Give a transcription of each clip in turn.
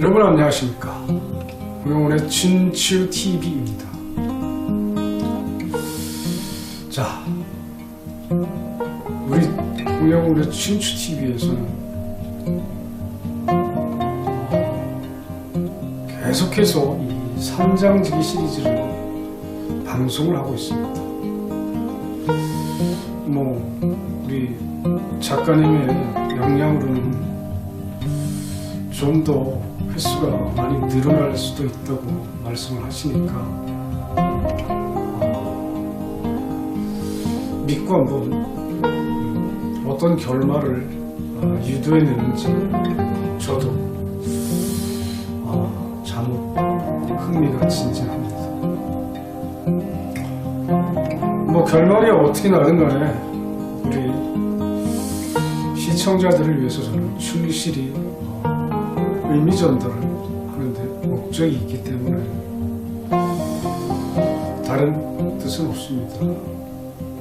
안녕하십니까. 홍영훈의 춘추 TV입니다. 자, 우리 홍영훈의 춘추 TV에서는 계속해서 이 삼장지기 시리즈를 방송을 하고 있습니다. 뭐 우리 작가님의 역량으로는 좀더 횟수가 많이 늘어날 수도 있다고 말씀을 하시니까 어, 믿고 한번 음, 어떤 결말을 어, 유도해내는지 저도 어, 잠옷 흥미가 진진합니다. 뭐 결말이 어떻게 나든 간에 우리 시청자들을 위해서 저는 충실히 어, 의미 전달을 하는데 목적이 있기 때문에 다른 뜻은 없습니다.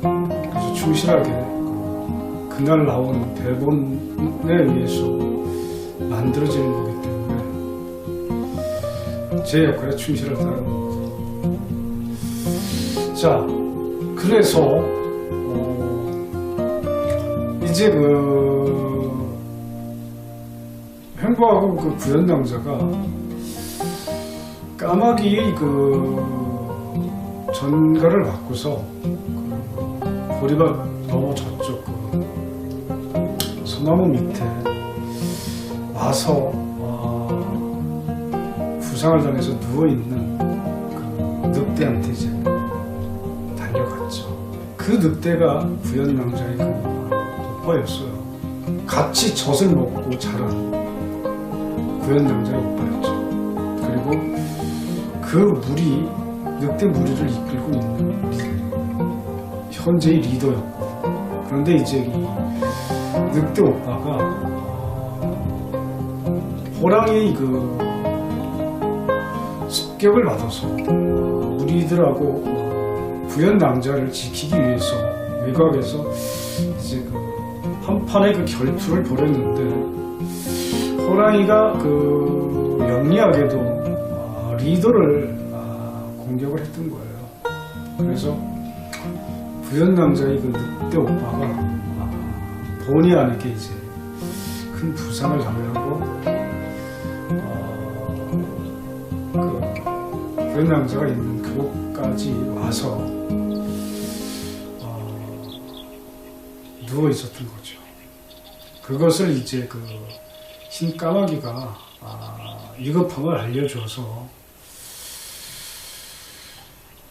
그래서 충실하게 그- 그날 나오는 대본에 의해서 만들어지는 거기 때문에 제 역할에 충실하다는 겁니다. 자, 그래서 어, 이제 그 행보하고 그 구현낭자가 까마귀의 그 전가를 받고서 그 보리밭 너머 저쪽 그 소나무 밑에 와서 어, 부상을 당해서 누워 있는 그 늑대한테 이제 달려갔죠. 그 늑대가 구현낭자의 그 오빠였어요. 같이 젖을 먹고 자란 구현낭자의 오빠였죠. 그리고 그 무리, 늑대 무리를 이끌고 있는 리- 현재의 리더였고. 그런데 이제 이 늑대 오빠가 호랑이의 그 습격을 받아서 무리들하고 어, 부연 낭자를 지키기 위해서 외곽에서 이제 그 한판의 그 결투를 벌였는데 호랑이가 그 영리하게도 어, 리더를 아, 공격을 했던 거예요. 그래서 부연 낭자의 그 늑대 오빠가 아, 본의 아니게 이제 큰 부상을 당하고 어, 그 부연낭자가 있는 그곳까지 와서 어, 누워 있었던 거죠. 그것을 이제 그 흰 까마귀가 아, 위급함을 알려줘서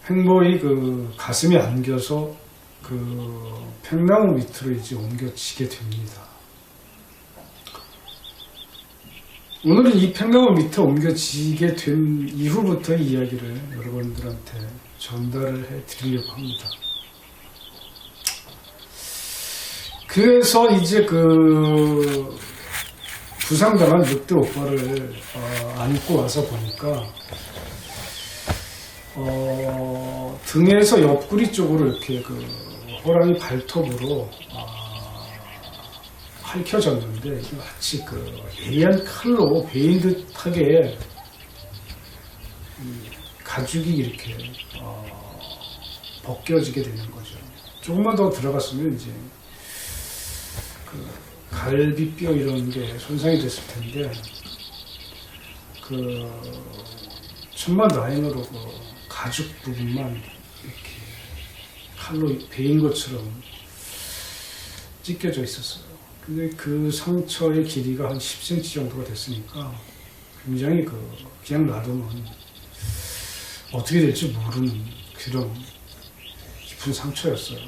횡보의 그 가슴에 안겨서 그 팽나무 밑으로 이제 옮겨지게 됩니다. 오늘은 이 팽나무 밑에 옮겨지게 된 이후부터의 이야기를 여러분들한테 전달을 해 드리려고 합니다. 그래서 이제 그 부상당한 늑대 오빠를 어, 안고 와서 보니까 어, 등에서 옆구리 쪽으로 이렇게 그 호랑이 발톱으로 아, 핥혀졌는데 이게 마치 그 예리한 칼로 베인 듯하게 이 가죽이 이렇게 어, 벗겨지게 되는 거죠. 조금만 더 들어갔으면 이제 그 갈비뼈 이런 게 손상이 됐을 텐데 그 천만 다행으로 그 가죽 부분만 이렇게 칼로 베인 것처럼 찢겨져 있었어요. 근데 그 상처의 길이가 한 10cm 정도가 됐으니까 굉장히 그 그냥 놔두면 어떻게 될지 모르는 그런 깊은 상처였어요.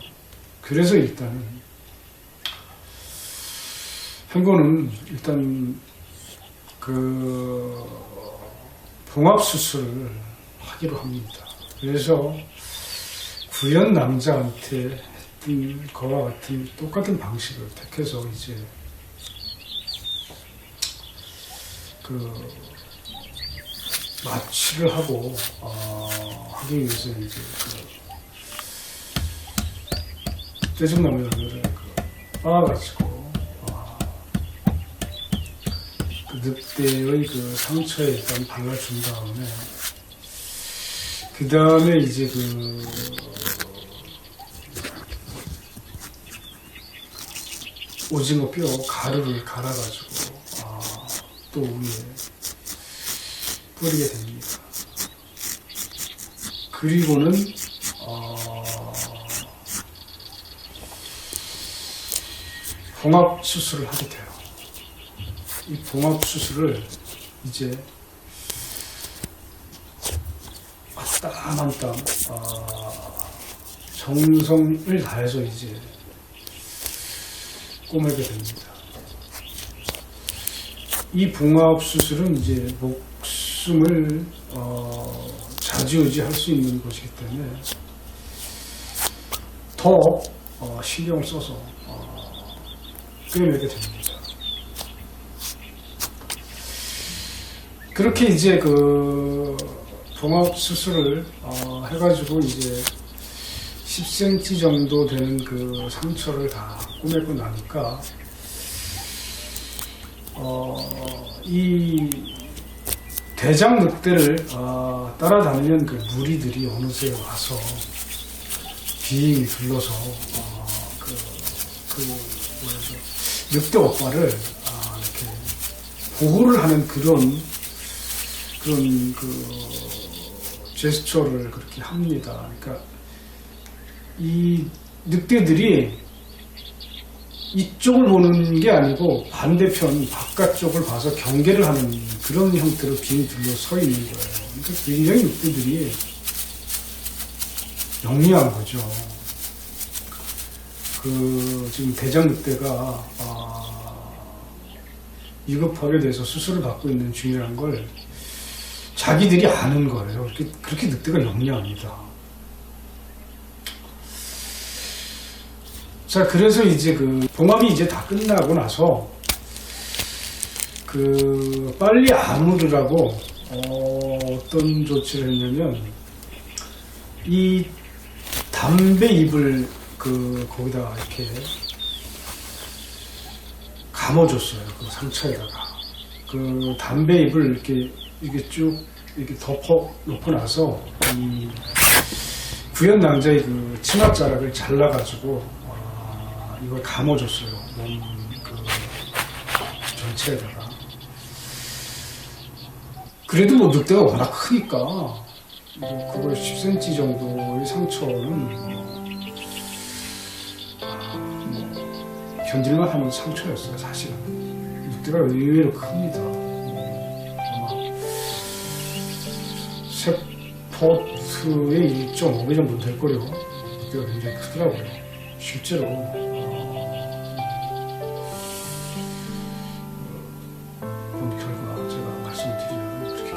그래서 일단은 행고는 일단 그 봉합 수술을 하기로 합니다. 그래서 구현 남자한테 했던 거와 같은 똑같은 방식을 택해서 이제 그 마취를 하고 어, 하기 위해서 이제 그 떼죽나무를 그 빻아가지고 그 늑대의 그 상처에 일단 발라준 다음에 그 다음에 이제 그 오징어 뼈 가루를 갈아가지고 아, 또 위에 뿌리게 됩니다. 그리고는 어, 봉합 수술을 하게 돼요. 이 봉합 수술을 이제 땀한 땀, 아, 정성을 다해서 이제 꼬매게 됩니다. 이 봉합 수술은 이제 목숨을 어, 좌지우지 할 수 있는 것이기 때문에 더 어, 신경을 써서 어, 꿰매게 됩니다. 그렇게 이제 그 봉합 수술을 어, 해가지고 이제 10cm 정도 되는 그 상처를 다 꾸매고 나니까 어, 이 대장 늑대를 어, 따라다니는 그 무리들이 어느새 와서 빙 둘러서 어, 그, 그 늑대 오빠를 아, 이렇게 보호를 하는 그런 그런 그 제스처를 그렇게 합니다. 그러니까 이 늑대들이 이쪽을 보는 게 아니고 반대편 바깥쪽을 봐서 경계를 하는 그런 형태로 빙 둘러 서 있는 거예요. 그러니까 굉장히 늑대들이 영리한 거죠. 그 지금 대장 늑대가 아, 위급하게 돼서 수술을 받고 있는 중이라는 걸 자기들이 아는 거예요. 그렇게, 늑대가 영리합니다. 자, 그래서 이제 그 봉합이 이제 다 끝나고 나서 그 빨리 아무르라고 어, 어떤 조치를 했냐면 이 담배 잎을 그 거기다가 이렇게 감아줬어요. 그 상처에다가 그 담배 잎을 이렇게 이게 쭉 이렇게 덮어 놓고 나서 이 구현 남자의 그 치맛자락을 잘라가지고 아, 이걸 감아줬어요. 몸 그 전체에다가. 그래도 뭐 늑대가 워낙 크니까 뭐 그걸 10cm 정도의 상처는 아, 뭐 견딜만 하는 상처였어요 사실은 늑대가 의외로 큽니다 세포트의 1.5배 정도 될 거요. 늑대가 굉장히 크더라고요. 실제로. 어,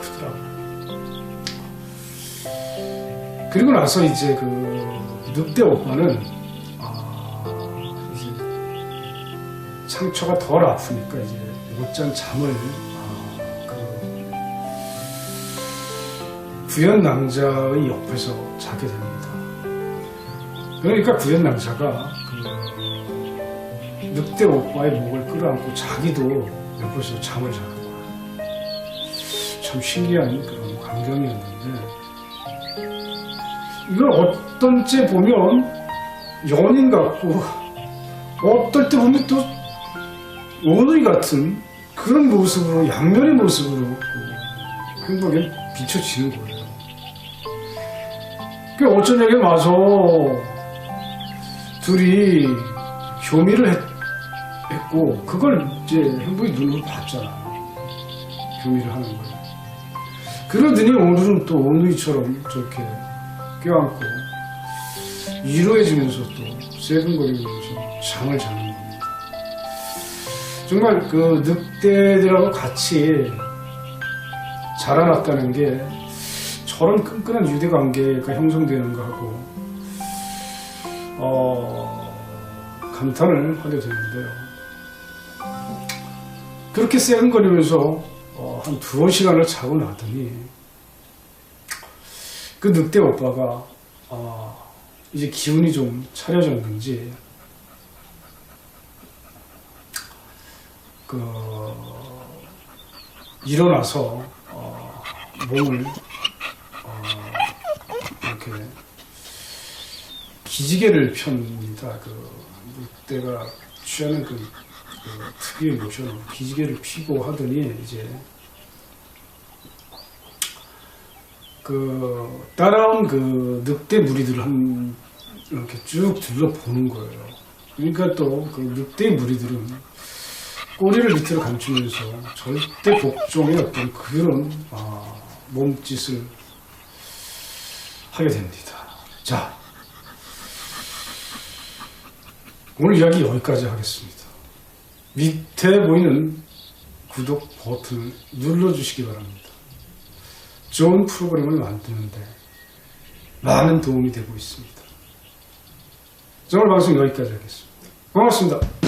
크더라고요. 그리고 나서 이제 그 늑대 오빠는 아, 이제 상처가 덜 아프니까 이제 못 잔 잠을 구현 낭자의 옆에서 자게 됩니다. 그러니까 구현 낭자가 그 늑대 오빠의 목을 끌어안고 자기도 옆에서 잠을 자는 거예요. 참 신기한 그런 광경이었는데 이걸 어떤 때 보면 연인 같고 어떨 때 보면 또 오누이 같은 그런 모습으로 양면의 모습으로 그 행복에 비춰지는 거예요. 그 어쩌냐게 와서 둘이 교미를 했, 고 그걸 이제 행복이 눈으로 봤잖아. 교미를 하는 걸. 그러더니 오늘은 또 오누이처럼 저렇게 껴안고 위로해주면서 또 세근거리면서 잠을 자는 겁니다. 정말 그 늑대들하고 같이 자라났다는 게 저런 끈끈한 유대 관계가 형성되는 거하고 어, 감탄을 하게 되는데요. 그렇게 세근거리면서 어, 한 두어 시간을 자고 나더니 그 늑대 오빠가 아, 이제 기운이 좀 차려졌는지 그 일어나서 어, 몸을 어, 이렇게 기지개를 펴니다. 그 늑대가 취하는 그, 그 특유의 모션으로 기지개를 피고 하더니 이제 그 따라온 그 늑대 무리들을 한 이렇게 쭉 둘러보는 거예요. 그러니까 또 그 늑대 무리들은 꼬리를 밑으로 감추면서 절대 복종의 어떤 그런 아, 몸짓을 하게 됩니다. 자, 오늘 이야기 여기까지 하겠습니다. 밑에 보이는 구독 버튼을 눌러주시기 바랍니다. 좋은 프로그램을 만드는데 많은 도움이 되고 있습니다. 자, 오늘 방송 여기까지 하겠습니다. 고맙습니다.